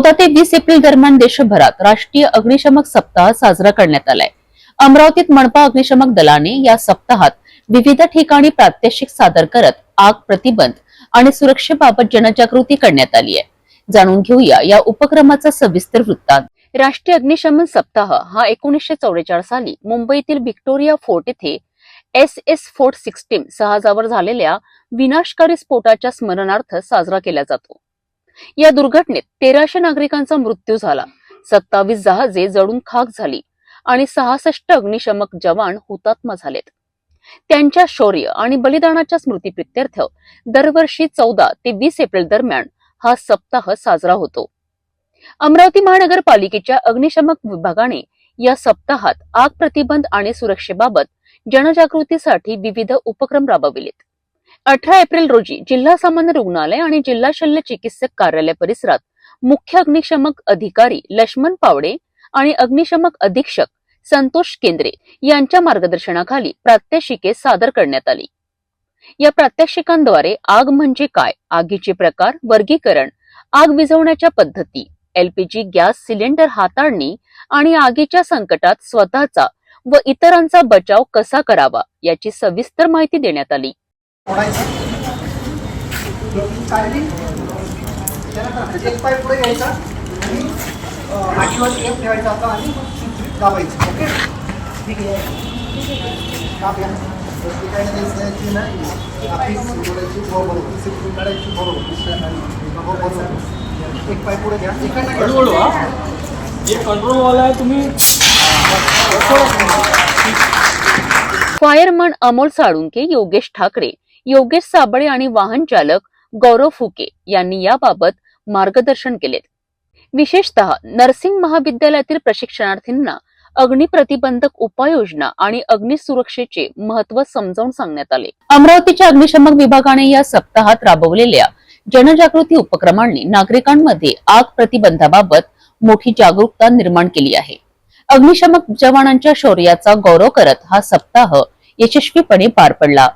चौदा ते वीस एप्रिल दरम्यान देशभरात राष्ट्रीय अग्निशमक सप्ताह साजरा करण्यात आलाय. अमरावतीत मणपा अग्निशमक दलाने या सप्ताहात विविध ठिकाणी प्रात्यक्षिक सादर करत आग प्रतिबंध आणि सुरक्षेबाबत जनजागृती करण्यात आली आहे. जाणून घेऊया या उपक्रमाचा सविस्तर वृत्तांत. राष्ट्रीय अग्निशमन सप्ताह हा एकोणीसशे चौवेचाळीस साली मुंबईतील व्हिक्टोरिया फोर्ट येथे एस एस फोर्ट सिक्स्टीन जहाजावर झालेल्या विनाशकारी स्फोटाच्या स्मरणार्थ साजरा केला जातो. या दुर्घटनेत तेराशे नागरिकांचा मृत्यू झाला. सत्तावीस जहाजे जळून खाक झाली आणि सहासष्ट अग्निशमक जवान हुतात्मा झालेत. त्यांच्या शौर्य आणि बलिदानाच्या स्मृतीप्रित्यर्थ दरवर्षी चौदा ते वीस एप्रिल दरम्यान हा सप्ताह साजरा होतो. अमरावती महानगरपालिकेच्या अग्निशमक विभागाने या सप्ताहात आग प्रतिबंध आणि सुरक्षेबाबत जनजागृतीसाठी विविध उपक्रम राबविलेत. अठरा एप्रिल रोजी जिल्हा सामान्य रुग्णालय आणि जिल्हा शल्य चिकित्सक कार्यालय परिसरात मुख्य अग्निशमक अधिकारी लक्ष्मण पावडे आणि अग्निशमक अधीक्षक संतोष केंद्रे यांच्या मार्गदर्शनाखाली प्रात्यक्षिके सादर करण्यात आली. या प्रात्यक्षिकांद्वारे आग म्हणजे काय? आगीचे प्रकार वर्गीकरण आग विझवण्याच्या पद्धती एलपीजी गॅस सिलेंडर हाताळणी आणि आगीच्या संकटात स्वतःचा व इतरांचा बचाव कसा करावा याची सविस्तर माहिती देण्यात आली. त्यानंतर एक पाय पुढे घ्यायचा आणि आठीवर एक ठेवायचा आता आणि दाबायचं. ओके? ठीक आहे. दाब या तर काय नाही द्यायची नाही आपली सोडायची बरोबर सिक्युरिटी काढायची बरोबर बरोबर एक पाय पुढे घ्या. इकडनं घ्या. जे कंट्रोल आहे तुम्ही. फायरमन अमोल साळुंके योगेश ठाकरे. योगेश साबळे आणि वाहन चालक गौरव फुके यांनी याबाबत मार्गदर्शन केलेत. विशेषतः नर्सिंग महाविद्यालयातील प्रशिक्षणार्थींना अग्निप्रतिबंधक उपाययोजना आणि अग्निसुरक्षेचे महत्त्व समजावून सांगण्यात आले. अमरावतीच्या अग्निशमक विभागाने या सप्ताहात राबवलेल्या जनजागृती उपक्रमांनी नागरिकांमध्ये आग प्रतिबंधाबाबत मोठी जागरूकता निर्माण केली आहे. अग्निशमक जवानांच्या शौर्याचा गौरव करत हा सप्ताह यशस्वीपणे पार पडला.